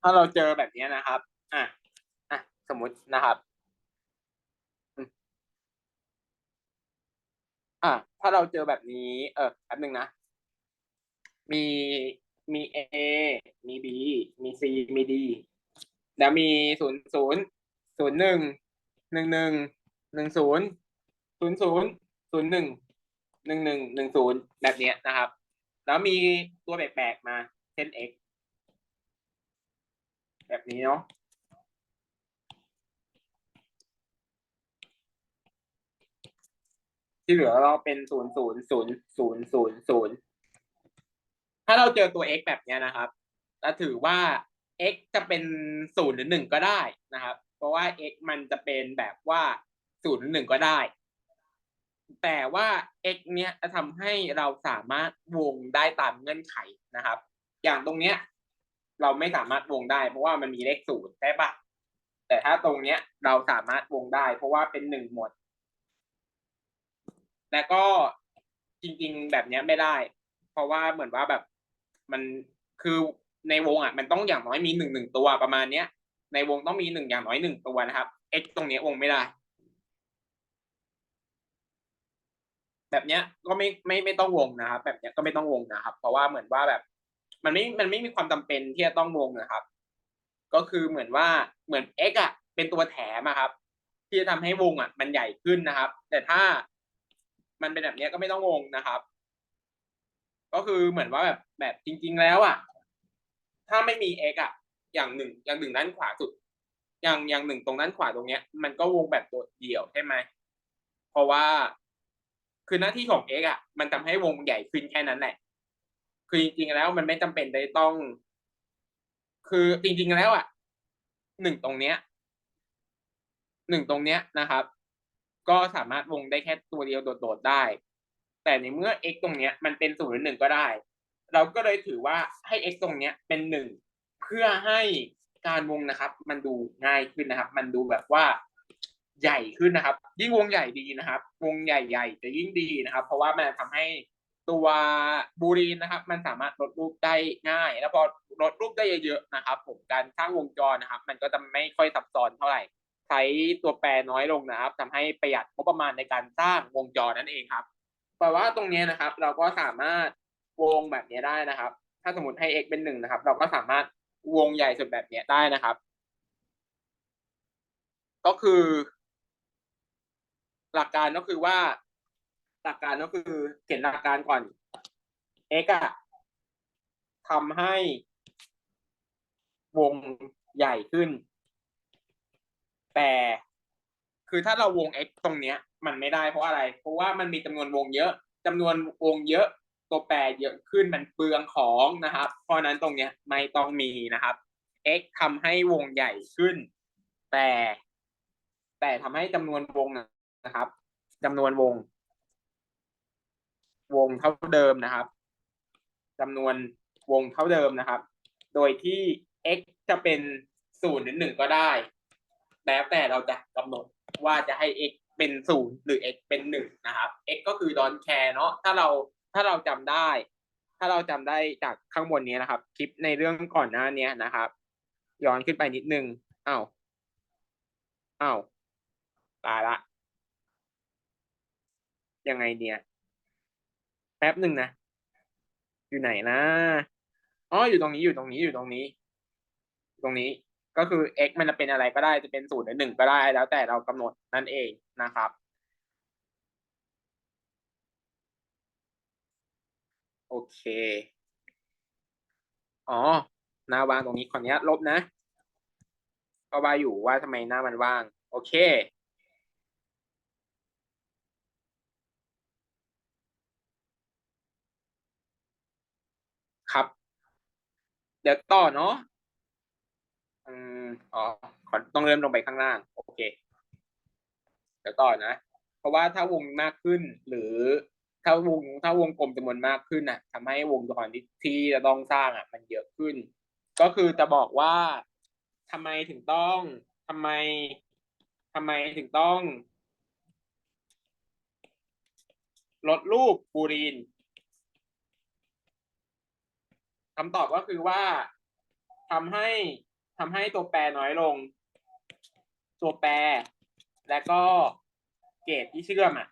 ถ้าเราเจอแบบนี้นะครับ อะอะสมมุตินะครับ อะถ้าเราเจอแบบนี้ เออแป๊บนึงนะ มีมี A มี B มี C มี D แล้วมีศูนย์ศูนย์ศูนย์หนึ่งหนึ่งหนึ่งหนึ่งศูนย์ศูนย์ศูนย์ศูนย์หนึ่งหนึ่งหนึ่งหนึ่งศูนย์แบบนี้นะครับ แล้วมีตัวแปลกๆมาเช่น x แบบนี้เนาะที่เหลือเราเป็นศูนย์ศูนย์ศูนย์ศูนย์ศูนย์ศูนย์ถ้าเราเจอตัว x แบบนี้นะครับเราถือว่า x จะเป็นศูนย์หรือหนึ่งก็ได้นะครับ เพราะว่า x มันจะเป็นแบบว่าศูนย์หรือหนึ่งก็ได้ แต่ว่า x เนี้ยจะทำให้เราสามารถวงได้ตามเงื่อนไขนะครับ อย่างตรงเนี้ย เราไม่สามารถวงได้ เพราะว่ามันมีเลขศูนย์ใช่ปะแต่ถ้าตรงเนี้ยเราสามารถวงได้ เพราะว่าเป็นหนึ่งหมด แล้วก็จริง ๆ แบบเนี้ยไม่ได้ เพราะว่าเหมือนว่าแบบมันคือในวงอะมันต้องอย่างน้อยมีหนึ่งหนึ่งตัวประมาณเนี้ย ในวงต้องมีหนึ่งอย่างน้อยหนึ่งตัวนะครับ x ตรงเนี้ยวงไม่ได้ แบบเนี้ยก็ไม่ไม่ไม่ต้องวงนะครับ แบบเนี้ยก็ไม่ต้องวงนะครับ เพราะว่าเหมือนว่าแบบ มันไม่มันไม่มีความจำเป็นที่จะต้องวงนะครับ ก็คือเหมือนว่าเหมือน x อะ เป็นตัวแถมอะครับ ที่จะทำให้วงอะ มันใหญ่ขึ้นนะครับ แต่ถ้ามันเป็นแบบเนี้ยก็ไม่ต้องวงนะครับ ก็คือเหมือนว่าแบบแบบจริง ๆ แล้วอะ ถ้าไม่มี x อะ อย่างหนึ่งอย่างหนึ่งด้านขวาสุด อย่างอย่างหนึ่งตรงด้านขวาตรงเนี้ย มันก็วงแบบโดดเดี่ยวใช่ไหมเพราะว่าคือหน้าที่ของ x อะ มันทำให้วงใหญ่ขึ้นแค่นั้นแหละ คือจริงๆแล้วมันไม่จำเป็นได้ต้อง คือจริงๆแล้วอะหนึ่งตรงเนี้ยหนึ่งตรงเนี้ยนะครับ ก็สามารถวงได้แค่ตัวเดียวโดดๆได้ แต่ในเมื่อ x ตรงเนี้ยมันเป็นศูนย์หรือหนึ่งก็ได้ เราก็เลยถือว่าให้ x ตรงเนี้ยเป็นหนึ่งเพื่อให้การวงนะครับ มันดูง่ายขึ้นนะครับ มันดูแบบว่าใหญ่ขึ้นนะครับ ยิ่งวงใหญ่ดีนะครับ วงใหญ่ๆจะยิ่งดีนะครับ เพราะว่ามันทำให้ ตัวบูรีนนะครับ มันสามารถลดรูปได้ง่าย แล้วพอลดรูปได้เยอะๆนะครับ ผมการสร้างวงจรนะครับ มันก็จะไม่ค่อยซับซ้อนเท่าไหร่ ใช้ตัวแปรน้อยลงนะครับทำให้ประหยัดงบประมาณในการสร้างวงจรนั่นเองครับแปลว่าตรงนี้นะครับ เราก็สามารถวงแบบนี้ได้นะครับ ถ้าสมมติให้ x เป็นหนึ่งนะครับ เราก็สามารถวงใหญ่สุดแบบนี้ได้นะครับ ก็คือ หลักการก็คือว่า หลักการก็คือเขียนหลักการก่อน x อะทำให้วงใหญ่ขึ้น แต่คือถ้าเราวง x ตรงเนี้ย มันไม่ได้เพราะอะไร เพราะว่ามันมีจำนวนวงเยอะจำนวนวงเยอะ ตัวแปรเยอะขึ้นมันเปลืองของนะครับ เพราะนั้นตรงเนี้ยไม่ต้องมีนะครับ x ทำให้วงใหญ่ขึ้น แต่ แต่ทำให้จำนวนวงนะครับจำนวนวง วงเท่าเดิมนะครับจำนวนวงเท่าเดิมนะครับ โดยที่ x จะเป็นศูนย์หรือหนึ่งก็ได้ แล้วแต่เราจะกำหนดว่าจะให้ x เป็นศูนย์หรือ x เป็นหนึ่งนะครับ x ก็คือดอนแคร์เนาะถ้าเราถ้าเราจำได้ ถ้าเราจำได้จากข้างบนนี้นะครับ คลิปในเรื่องก่อนหน้านี้นะครับ ย้อนขึ้นไปนิดนึงอ้าวอ้าวตายละยังไงเนี่ย แป๊บหนึ่งนะ อยู่ไหนนะ อ๋อ อยู่ตรงนี้ อยู่ตรงนี้ อยู่ตรงนี้ ตรงนี้ ก็คือ x มันจะเป็นอะไรก็ได้ จะเป็นศูนย์หรือหนึ่งก็ได้ แล้วแต่เรากำหนดนั่นเองนะครับ โอเค อ๋อ หน้าวางตรงนี้ขออนุญาตลบนะก็ว่าอยู่ว่าทำไมหน้ามันว่าง โอเค ครับ เดี๋ยวต่อเนาะอืมอ๋อขอต้องเริ่มลงไปข้างล่าง โอเค เดี๋ยวต่อนะ เพราะว่าถ้าวงมากขึ้น หรือถ้าวงถ้าวงกลมจำนวนมากขึ้นน่ะทำให้วงจรที่ที่จะต้องสร้างอะ มันเยอะขึ้น ก็คือจะบอกว่าทำไมถึงต้องทำไมทำไมถึงต้อง ลดรูปบูรีน คำตอบก็คือว่าทำให้ทำให้ตัวแปรน้อยลง ตัวแปร แล้วก็เกรดที่เชื่อมอะ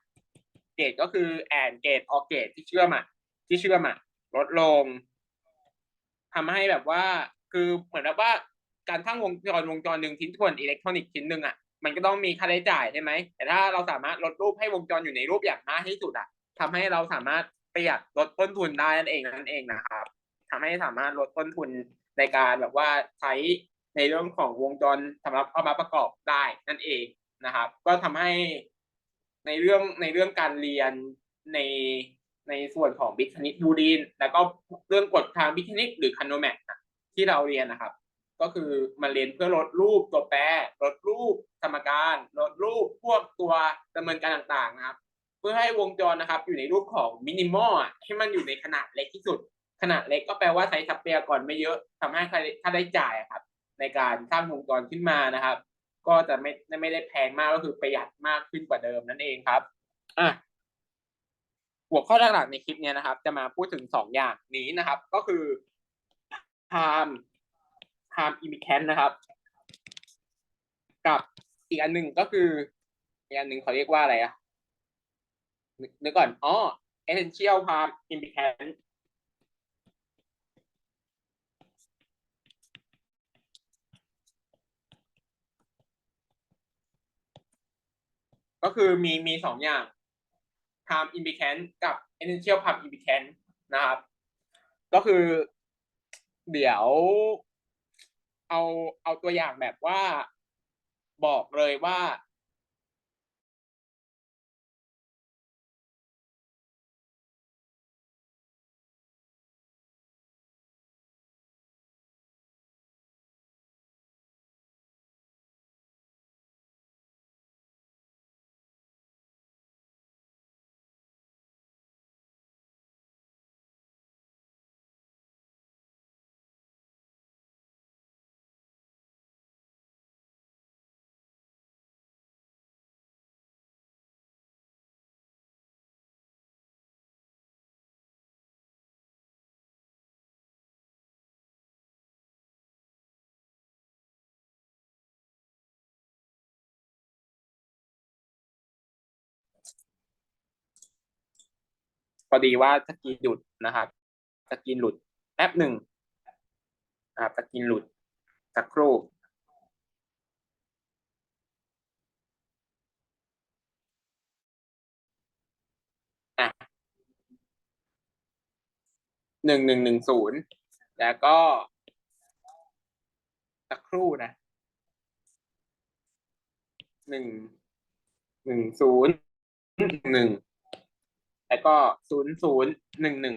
เกรดก็คือแอนเกรดออเกรดที่เชื่อมอะที่เชื่อมอะลดลงทำให้แบบว่า คือเหมือนแบบว่าการทั้งวงจรวงจรหนึ่งชิ้นส่วนอิเล็กทรอนิกส์ชิ้นหนึ่งอะมันก็ต้องมีค่าใช้จ่ายใช่ไหมแต่ถ้าเราสามารถลดรูปให้วงจรอยู่ในรูปอย่างมากที่สุดอะทำให้เราสามารถประหยัดลดต้นทุนได้นั่นเองนั่นเองนะครับ ทำให้สามารถลดต้นทุนในการแบบว่าใช้ในเรื่องของวงจรสำหรับเอามาประกอบได้นั่นเองนะครับ ก็ทำให้ในเรื่องในเรื่องการเรียนในในส่วนของบิคณิตบูลีนแล้วก็เรื่องกฎทางบิคณิตหรือคันโนแมทที่เราเรียนนะครับ ก็คือมาเรียนเพื่อลดรูปตัวแปรลดรูปสมการลดรูปพวกตัวดำเนินการต่างๆนะครับ เพื่อให้วงจรนะครับ อยู่ในรูปของมินิมอลให้มันอยู่ในขนาดเล็กที่สุด ขนาดเล็กก็แปลว่าใช้ทรัพยากรไม่เยอะทำให้ค่าได้จ่ายครับ ในการสร้างวงจรขึ้นมานะครับ ก็จะไม่ไม่ได้แพงมากก็คือประหยัดมากขึ้นกว่าเดิมนั่นเองครับอะหัวข้อหลักๆในคลิปเนี้ยนะครับ จะมาพูดถึงสองอย่างนี้นะครับ ก็คือ time time immigrant นะครับ กับอีกอันหนึ่งก็คืออีกอันหนึ่งเขาเรียกว่าอะไรอะนึกนึกก่อนอ๋อ essential time immigrant ก็คือมีมีสองอย่าง time implicant กับ essential time implicant นะครับ ก็คือเดี๋ยวเอาเอาตัวอย่างแบบว่าบอกเลยว่า พอดีว่าสกรีนหลุดนะครับสกรีนหลุดแป๊บหนึ่งนะครับสกรีนหลุดสักครู่หนึ่งหนึ่งหนึ่งศูนย์แล้วก็สักครู่นะหนึ่งหนึ่งศูนย์หนึ่ง แล้วก็ศูนย์ศูนย์หนึ่งหนึ่ง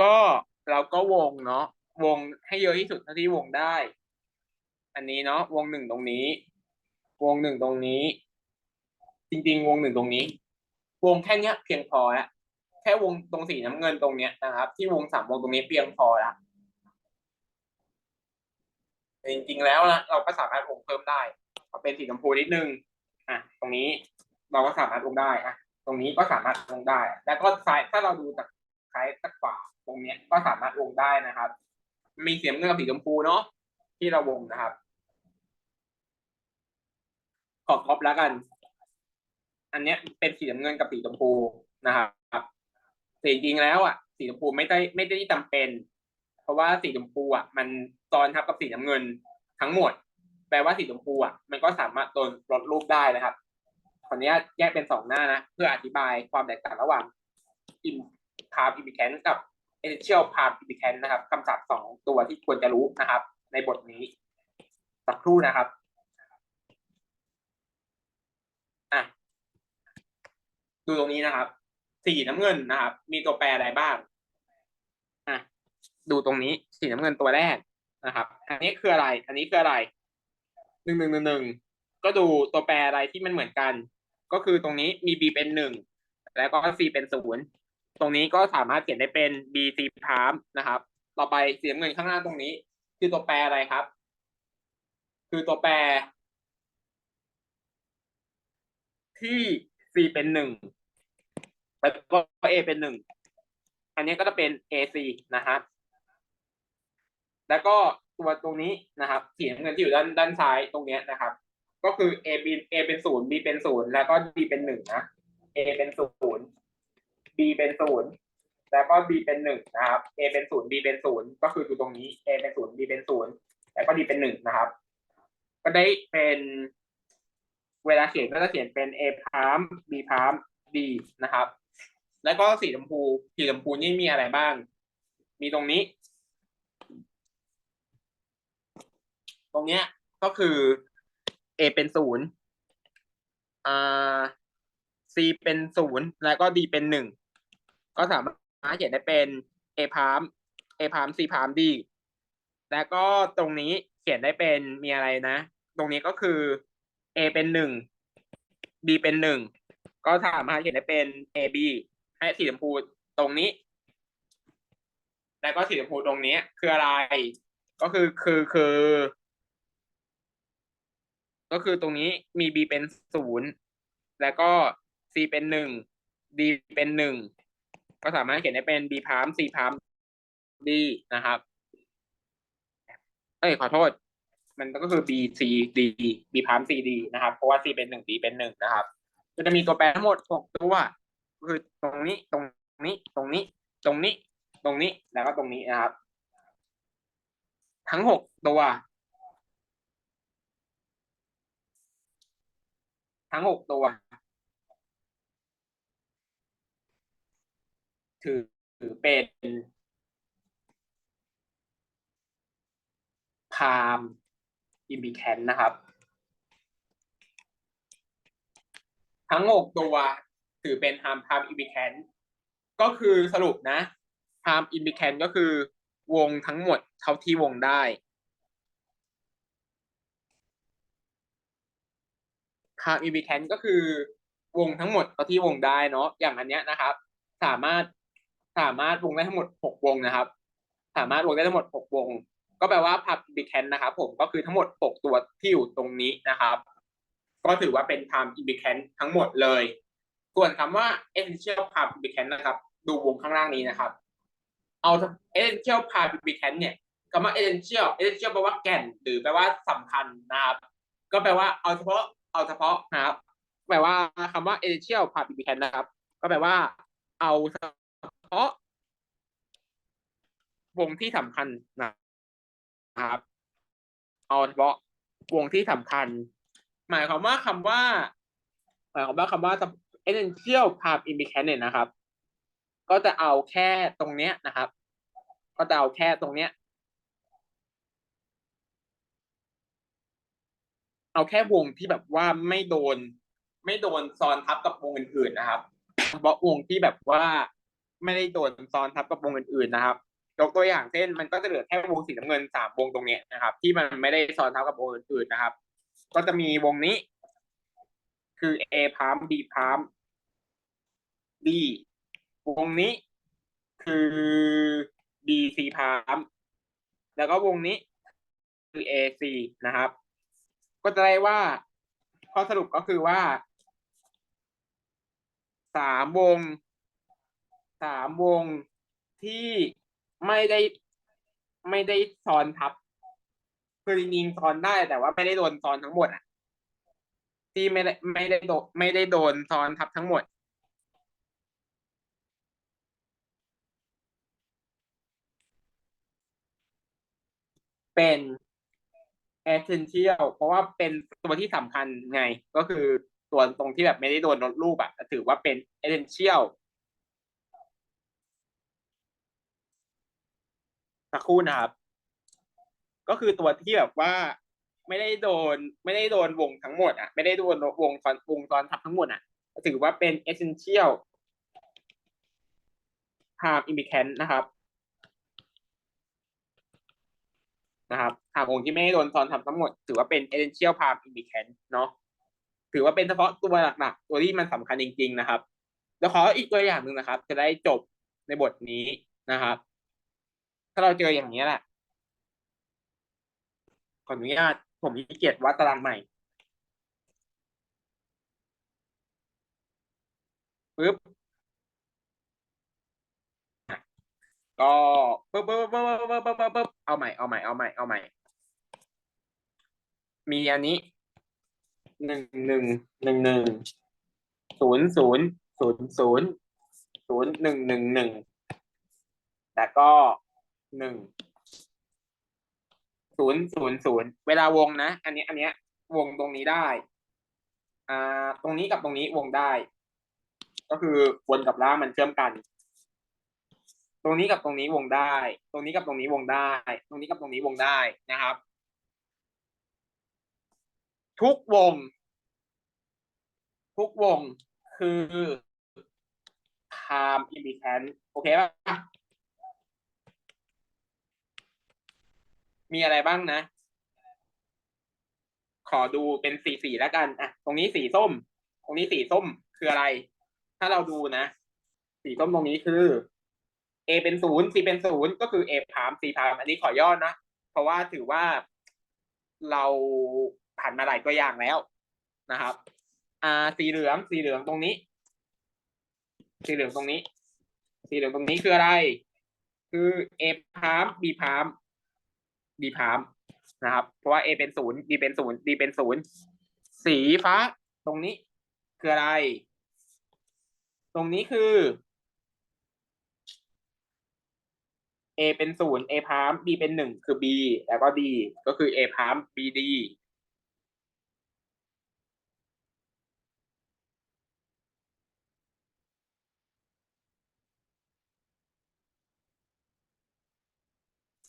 ก็เราก็วงเนาะวงให้เยอะที่สุดเท่าที่วงได้ อันนี้เนาะวงหนึ่งตรงนี้ วงหนึ่งตรงนี้ จริง ๆ วงหนึ่งตรงนี้ วงแค่เนี้ยเพียงพอแล้วแค่วงตรงสีน้ำเงินตรงเนี้ยนะครับ ที่วงสามวงตรงนี้เพียงพอแล้วแต่จริง ๆ แล้วนะเราก็สามารถวงเพิ่มได้เอาเป็นสีชมพูนิดนึงอะตรงนี้เราก็สามารถวงได้อะ ตรงนี้ก็สามารถวงได้ แล้วก็ซ้ายถ้าเราดูจากซ้ายจากขวาตรงเนี้ยก็สามารถวงได้นะครับ มีเสียงเงินกับสีชมพูเนาะที่เราวงนะครับ ขอครอบแล้วกัน อันเนี้ยเป็นสีน้ำเงินกับสีชมพูนะครับแต่จริงๆแล้วอะ สีชมพูไม่ได้ไม่ได้จำเป็น เพราะว่าสีชมพูอะ มันซ้อนทับกับสีน้ำเงินทั้งหมด แปลว่าสีชมพูอะ มันก็สามารถโดนลดรูปได้นะครับ ขออนุญาตแยกเป็นสองหน้านะเพื่ออธิบายความแตกต่างระหว่าง in palm implicant กับ essential palm implicant นะครับคำศัพท์สองตัวที่ควรจะรู้นะครับ ในบทนี้สักครู่นะครับอะดูตรงนี้นะครับ สีน้ำเงินนะครับ มีตัวแปรอะไรบ้างอะดูตรงนี้สีน้ำเงินตัวแรกนะครับ อันนี้คืออะไร อันนี้คืออะไรหนึ่งหนึ่งหนึ่งหนึ่งก็ดูตัวแปรอะไรที่มันเหมือนกัน ก็คือตรงนี้มี b เป็นหนึ่งแล้วก็ c เป็นศูนย์ตรงนี้ก็สามารถเขียนได้เป็น b c พามนะครับ ต่อไปสีน้ำเงินข้างล่างตรงนี้ คือตัวแปรอะไรครับ คือตัวแปร ที่ c เป็นหนึ่งแล้วก็ a เป็นหนึ่งอันนี้ก็จะเป็น ac นะครับแล้วก็ตัวตรงนี้นะครับสีน้ำเงินที่อยู่ด้านด้านซ้ายตรงเนี้ยนะครับ ก็คือ a b a เป็นศูนย์ b เป็นศูนย์แล้วก็ d เป็นหนึ่งนะ a เป็นศูนย์ b เป็นศูนย์แล้วก็ d เป็นหนึ่งนะครับ a เป็นศูนย์ b เป็นศูนย์ก็คืออยู่ตรงนี้ a เป็นศูนย์ b เป็นศูนย์แล้วก็ d เป็นหนึ่งนะครับ ก็ได้เป็นเวลาเขียนก็จะเขียนเป็น a พาม b พาม d นะครับ แล้วก็สีชมพูสีชมพูนี่มีอะไรบ้าง มีตรงนี้ ตรงเนี้ยก็คือ a เป็นศูนย์อ่า c เป็นศูนย์แล้วก็ d เป็นหนึ่งก็สามารถเขียนได้เป็น a พาม a พาม c พาม d แล้วก็ตรงนี้เขียนได้เป็นมีอะไรนะ ตรงนี้ก็คือ a เป็นหนึ่ง b เป็นหนึ่งก็สามารถเขียนได้เป็น a b ให้สีชมพูตรงนี้ แล้วก็สีชมพูตรงนี้คืออะไร ก็คือคือคือ ก็คือตรงนี้มี b เป็นศูนย์แล้วก็ c เป็นหนึ่ง d เป็นหนึ่งก็สามารถเขียนได้เป็น b พาม c พาม d นะครับเอ้ยขอโทษ มันก็คือ b c d b พาม c d นะครับ เพราะว่า c เป็นหนึ่ง d เป็นหนึ่งนะครับก็จะมีตัวแปรทั้งหมดหกตัวก็คือตรงนี้ตรงนี้ตรงนี้ ตรงนี้ ตรงนี้แล้วก็ตรงนี้นะครับ ทั้งหกตัว ทั้งหกตัว ถือเป็นพามอิมบิแคนนะครับ ทั้งหกตัว ถือเป็นพามพามอิมบิแคนก็คือสรุปนะพามอิมบิแคนก็คือวงทั้งหมดเท่าที่วงได้ พามอิมบิแคนก็คือ วงทั้งหมดเท่าที่วงได้เนาะอย่างอันเนี้ยนะครับ สามารถสามารถวงได้ทั้งหมดหกวงนะครับ สามารถวงได้ทั้งหมดหกวง ก็แปลว่าพับบิแคนนะครับ ผมก็คือทั้งหมดหกตัวที่อยู่ตรงนี้นะครับ ก็ถือว่าเป็น time indicant ทั้งหมดเลย ส่วนคำว่า essential time indicant นะครับ ดูวงข้างล่างนี้นะครับ เอา essential time indicant เนี่ยคำว่า essential essential แปลว่าแก่น หรือแปลว่าสำคัญนะครับ ก็แปลว่าเอาเฉพาะ เอาเฉพาะนะครับแปลว่าคำว่า essential time indicant นะครับ ก็แปลว่า เอาเฉพาะวงที่สำคัญนะครับ เอาเฉพาะวงที่สำคัญ หมายความว่าคำว่าหมายความว่าคำว่า essential part indicant เนี่ยนะครับ ก็จะเอาแค่ตรงเนี้ยนะครับ ก็จะเอาแค่ตรงเนี้ย เอาแค่วงที่แบบว่าไม่โดน ไม่โดนซ้อนทับกับวงอื่นๆนะครับ เฉพาะวงที่แบบว่าไม่ได้โดนซ้อนทับกับวงอื่นๆนะครับยกตัวอย่างเช่นมันก็จะเหลือแค่วงสีน้ำเงินสามวงตรงเนี้ยนะครับ ที่มันไม่ได้ซ้อนทับกับวงอื่นๆนะครับ ก็จะมีวงนี้ คือ A พาม B พาม D วงนี้ คือ B C พาม แล้วก็วงนี้ คือ A C นะครับ ก็จะได้ว่าข้อสรุปก็คือว่าสามวงสามวงที่ไม่ได้ไม่ได้ซ้อนทับ คือจริงๆซ้อนได้แต่ว่าไม่ได้โดนซ้อนทั้งหมดอะ ที่ไม่ได้ไม่ได้โดนไม่ได้โดนซ้อนทับทั้งหมด เป็น essential เพราะว่าเป็นตัวที่สำคัญไง ก็คือตัวตรงที่แบบไม่ได้โดนลดรูปอะถือว่าเป็น essential สักครู่นะครับ ก็คือตัวที่แบบว่าไม่ได้โดนไม่ได้โดนวงทั้งหมดอะไม่ได้โดนวงตอนวงตอนทับทั้งหมดอะถือว่าเป็น essential harm implicant นะครับ นะครับ หากวงที่ไม่ได้โดนซ้อนทับทั้งหมด ถือว่าเป็น essential harm implicant เนาะถือว่าเป็นเฉพาะตัวหลักๆ ตัวที่มันสำคัญจริง ๆ นะครับเดี๋ยวขออีกตัวอย่างหนึ่งนะครับ จะได้จบในบทนี้นะครับ ถ้าเราเจออย่างนี้แหละขออนุญาตผมขี้เกียจวัดตารางใหม่ปึ๊บก็ปึ๊บปึ๊บปึ๊บปึ๊บปึ๊บปึ๊บเอาใหม่เอาใหม่เอาใหม่เอาใหม่ มีอันนี้หนึ่งหนึ่งหนึ่งหนึ่งศูนย์ศูนย์ศูนย์ศูนย์ศูนย์หนึ่งหนึ่งหนึ่งแล้วก็หนึ่งศูนย์ศูนย์ศูนย์เวลาวงนะ อันนี้อันเนี้ยวงตรงนี้ได้ อ่า ตรงนี้กับตรงนี้วงได้ ก็คือบนกับล่างมันเชื่อมกัน ตรงนี้กับตรงนี้วงได้ ตรงนี้กับตรงนี้วงได้ ตรงนี้กับตรงนี้วงได้นะครับ ทุกวง ทุกวงคือ time independent โอเคป่ะ มีอะไรบ้างนะ ขอดูเป็นสีสีแล้วกัน อะ ตรงนี้สีส้ม ตรงนี้สีส้มคืออะไร ถ้าเราดูนะ สีส้มตรงนี้คือ A เป็นศูนย์ C เป็นศูนย์ก็คือ A พาม C พาม อันนี้ขอย่อนะ เพราะว่าถือว่าเรา ผ่านมาหลายตัวอย่างแล้วนะครับ อ่า สีเหลือง สีเหลืองตรงนี้ สีเหลืองตรงนี้ สีเหลืองตรงนี้คืออะไร คือ A พาม B พาม B พามนะครับ เพราะว่า A เป็นศูนย์ B เป็นศูนย์ D เป็นศูนย์ สีฟ้าตรงนี้คืออะไร ตรงนี้คือ A เป็นศูนย์ A พาม B เป็นหนึ่งคือ B แล้วก็ D ก็คือ A พาม B D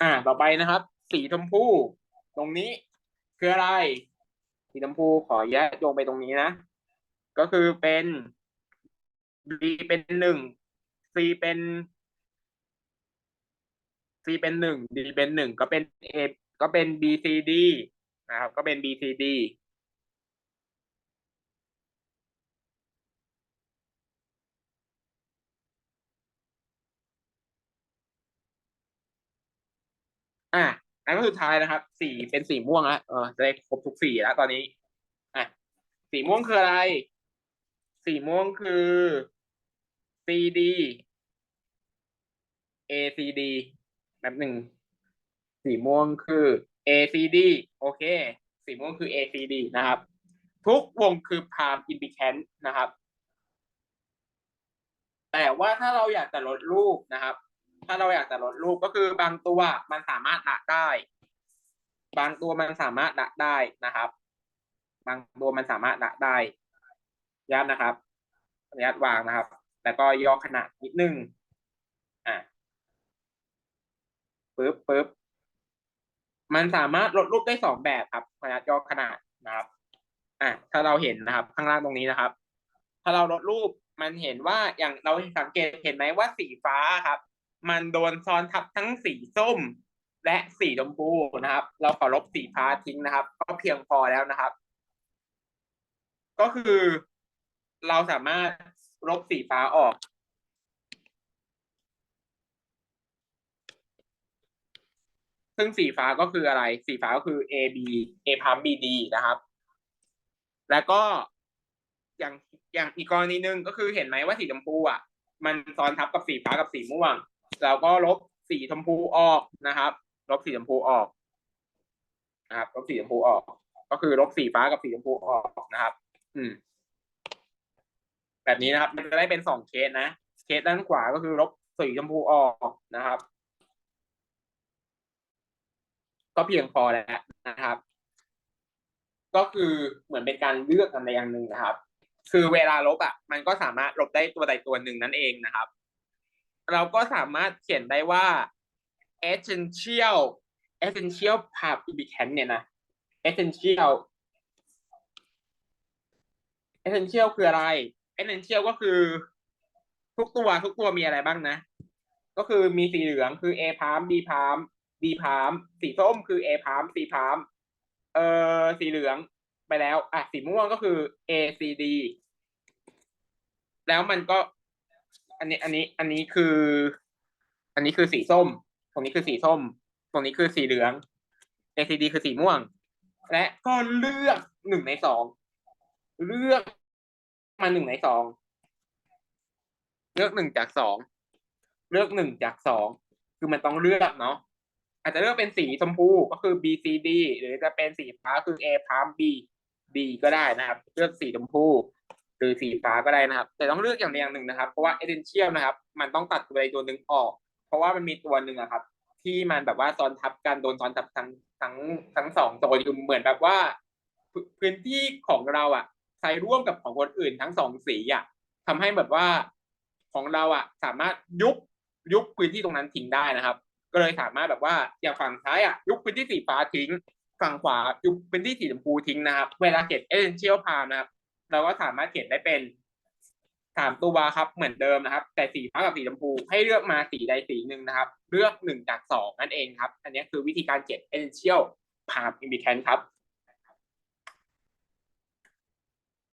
อ่า ต่อไปนะครับ สีชมพูตรงนี้คืออะไร สีชมพูขอแยกโยงไปตรงนี้นะ ก็คือเป็น B เป็นหนึ่ง C เป็น C เป็นหนึ่ง D เป็นหนึ่งก็เป็น A ก็เป็น B C D นะครับ ก็เป็น B C D อะอันก็สุดท้ายนะครับ สีเป็นสีม่วงแล้วเออจะได้ครบทุกสีแล้วตอนนี้อะสีม่วงคืออะไร สีม่วงคือ C D A C D แบบหนึ่ง สีม่วงคือ A C D โอเค สีม่วงคือ A C D นะครับ ทุกวงคือพามอินดิแคนนะครับ แต่ว่าถ้าเราอยากจะลดรูปนะครับ ถ้าเราอยากจะลดรูปก็คือบางตัวมันสามารถละได้ บางตัวมันสามารถละได้นะครับ บางตัวมันสามารถละได้ยัดนะครับยัดวางนะครับ แล้วก็ย่อขนาดนิดนึงอะปึ๊บปึ๊บมันสามารถลดรูปได้สองแบบครับขนาดย่อขนาดนะครับ อะถ้าเราเห็นนะครับ ข้างล่างตรงนี้นะครับ ถ้าเราลดรูปมันเห็นว่าอย่างเราสังเกตเห็นไหมว่าสีฟ้าครับ มันโดนซ้อนทับทั้งสีส้ม และสีชมพูนะครับ เราขอลบสีฟ้าทิ้งนะครับ ก็เพียงพอแล้วนะครับ ก็คือเราสามารถลบสีฟ้าออก ซึ่งสีฟ้าก็คืออะไร สีฟ้าก็คือ A B A พาม B D นะครับ แล้วก็อย่างอย่างอีกกรณีหนึ่งก็คือเห็นไหมว่าสีชมพูอะ มันซ้อนทับกับสีฟ้ากับสีม่วง เราก็ลบสีชมพูออกนะครับ ลบสีชมพูออกนะครับลบสีชมพูออก ก็คือลบสีฟ้ากับสีชมพูออกนะครับ อืม แบบนี้นะครับ มันจะได้เป็นสองเคสนะเคสด้านขวาก็คือลบสีชมพูออกนะครับ ก็เพียงพอแล้วนะครับ ก็คือเหมือนเป็นการเลือกกันในอย่างหนึ่งนะครับ คือเวลาลบอะ มันก็สามารถลบได้ตัวใดตัวหนึ่งนั่นเองนะครับ เราก็สามารถเขียนได้ว่า essential essential participant เนี่ยนะ essential essential คืออะไร essential ก็คือ ทุกตัวทุกตัวมีอะไรบ้างนะ ก็คือมีสีเหลืองคือ A พาม B พาม B พามสีส้มคือ A พาม C พามเอ่อสีเหลืองไปแล้ว อะสีม่วงก็คือ A C D แล้วมันก็ อันนี้อันนี้อันนี้คือ อันนี้คือสีส้ม ตรงนี้คือสีส้ม ตรงนี้คือสีเหลือง A C D คือสีม่วง และก็เลือกหนึ่งในสองเลือกมาหนึ่งในสองเลือกหนึ่งจากสองเลือกหนึ่งจากสองคือมันต้องเลือกเนาะอาจจะเลือกเป็นสีชมพูก็คือ B C D หรือจะเป็นสีฟ้าคือ A พาม B D ก็ได้นะครับ เลือกสีชมพู หรือสีฟ้าก็ได้นะครับ แต่ต้องเลือกอย่างใดอย่างหนึ่งนะครับ เพราะว่า essential นะครับ มันต้องตัดตัวใดตัวหนึ่งออก เพราะว่ามันมีตัวหนึ่งอะครับ ที่มันแบบว่าซ้อนทับกันโดนซ้อนทับทั้งทั้งทั้งสองตัวอยู่เหมือนแบบว่า พื้นที่ของเราอะใช้ร่วมกับของคนอื่นทั้งสองสีอะทำให้แบบว่าของเราอะสามารถยุบยุบพื้นที่ตรงนั้นทิ้งได้นะครับ ก็เลยสามารถแบบว่าอย่างฝั่งซ้ายอะยุบพื้นที่สีฟ้าทิ้ง ฝั่งขวายุบพื้นที่สีชมพูทิ้งนะครับ เวลาเก็บเอเจนเชียลพามนะครับ เราก็สามารถเขียนได้เป็นสามตัวครับเหมือนเดิมนะครับ แต่สีฟ้ากับสีชมพูให้เลือกมาสีใดสีหนึ่งนะครับ เลือกหนึ่งจากสองนั่นเองครับ อันนี้คือวิธีการเขียน essential path indicant ครับ